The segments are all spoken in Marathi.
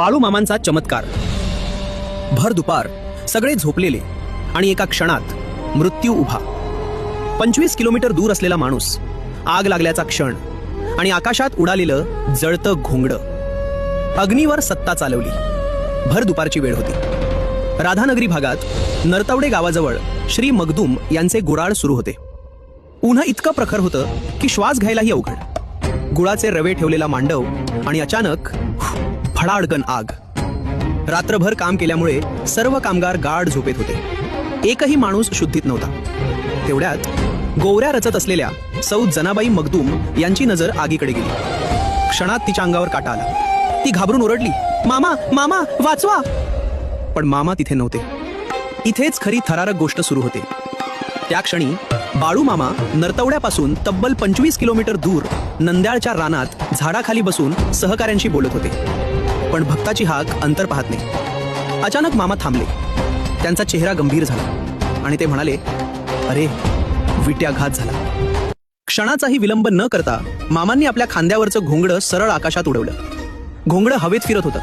बाळूमामांचा चमत्कार. भर दुपार सगळे झोपलेले आणि एका क्षणात मृत्यू उभा. पंचवीस किलोमीटर दूर असलेला माणूस आग लागल्याचा क्षण आणि आकाशात उडालेलं जळतं घोंगडं. अग्नीवर सत्ता चालवली. भर दुपारची वेळ होती. राधानगरी भागात नरतवडे गावाजवळ श्री मगदूम यांचे गुराळ सुरू होते. उन्हा इतकं प्रखर होतं की श्वास घ्यायलाही अवघड. गुळाचे रवे ठेवलेला मांडव आणि अचानक फडाडकन आग. रात्रभर काम केल्यामुळे सर्व कामगार गाढ झोपेत होते. एकही माणूस शुद्धीत नव्हता. तेवढ्यात गोवऱ्या रचत असलेल्या सौ जनाबाई मगदूम यांची नजर आगीकडे गेली. क्षणात तिच्या अंगावर काटा आला. ती घाबरून ओरडली मामा मामा वाचवा. पण मामा तिथे नव्हते. इथेच खरी थरारक गोष्ट सुरू होते. त्या क्षणी बाळू मामा नरतवड्यापासून तब्बल पंचवीस किलोमीटर दूर नंद्याळच्या रानात झाडाखाली बसून सहकाऱ्यांशी बोलत होते. पण भक्ताची हाक अंतर पाहत नाही. अचानक मामा थांबले. त्यांचा चेहरा गंभीर झाला आणि ते म्हणाले अरे विट्याघात झाला. क्षणाचाही विलंब न करता मामांनी आपल्या खांद्यावरचं घोंगडं सरळ आकाशात उडवलं. घोंगडं हवेत फिरत होतं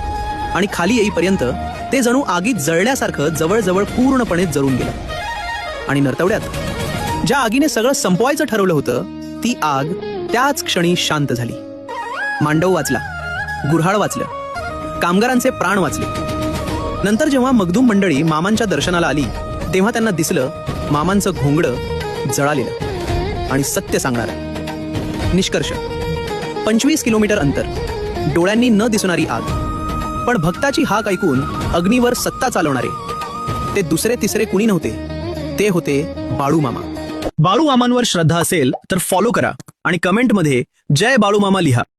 आणि खाली येईपर्यंत ते जणू आगीत जळण्यासारखं जवळजवळ पूर्णपणे जळून गेलं. आणि नरतवड्यात ज्या आगीने सगळं संपवायचं ठरवलं होतं ती आग त्याच क्षणी शांत झाली. मांडव वाचला गुऱ्हाळ वाचलं कामगारांचे प्राण वाचले. नंतर जेव्हा मगदूम मंडळी मामांच्या दर्शनाला आली तेव्हा त्यांना दिसलं मामांचं घोंगडं जळालेलं आणि सत्य सांगणार. निष्कर्ष. पंचवीस किलोमीटर अंतर. डोळ्यांनी न दिसणारी आग. पण भक्ताची हाक ऐकून अग्नीवर सत्ता चालवणारे. ते दुसरे तिसरे कुणी नव्हते. ते होते बाळू मामा. बाळू मामांवर श्रद्धा असेल तर फॉलो करा आणि कमेंटमध्ये जय बाळू मामा लिहा.